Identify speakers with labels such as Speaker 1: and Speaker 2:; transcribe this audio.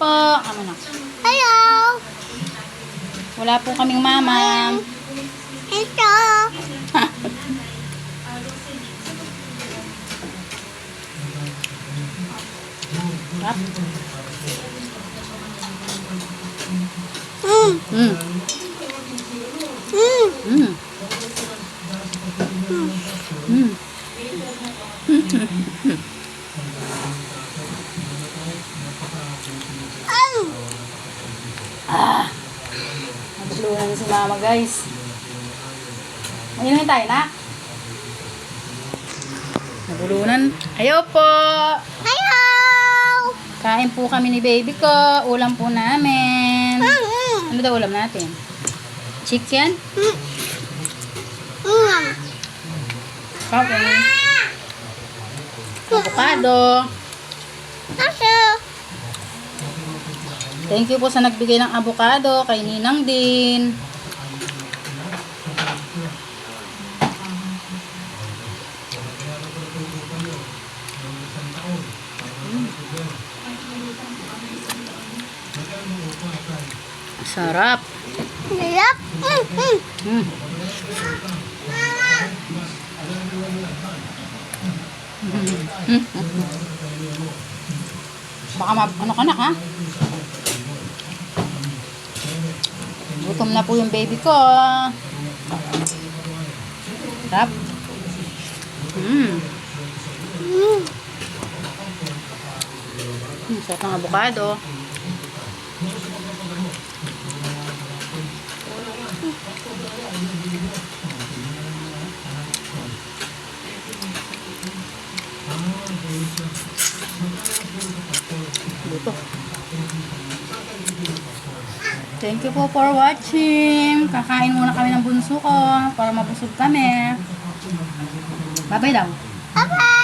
Speaker 1: po. Kamo na.
Speaker 2: Hello.
Speaker 1: Wala po kaming mama.
Speaker 2: Ito.
Speaker 1: Sarap.
Speaker 2: Mm.
Speaker 1: Mm.
Speaker 2: Mm.
Speaker 1: Mm. Mm.
Speaker 2: Mm.
Speaker 1: Nagluhan na si mama guys. Ayun tayo na. Nagulunan. Ayo po.
Speaker 2: Hello.
Speaker 1: Kain po kami ni baby ko. Ulam po namin.
Speaker 2: Mm.
Speaker 1: Ano daw ulam natin? Chicken?
Speaker 2: Mm. Mm.
Speaker 1: Kain. Avocado. Thank you po sa nagbigay ng avocado. Kay Ninang din. Sarap.
Speaker 2: Sarap. Mm. Mm.
Speaker 1: Mm. Baka ma ano ka na ha? Gutom na po yung baby ko. Sarap. Mm.
Speaker 2: Mm.
Speaker 1: Mm, sarap ng avocado. Luto. Thank you po for watching. Kakain muna kami ng bunso ko para mabusog kami. Bye-bye daw.
Speaker 2: Bye-bye.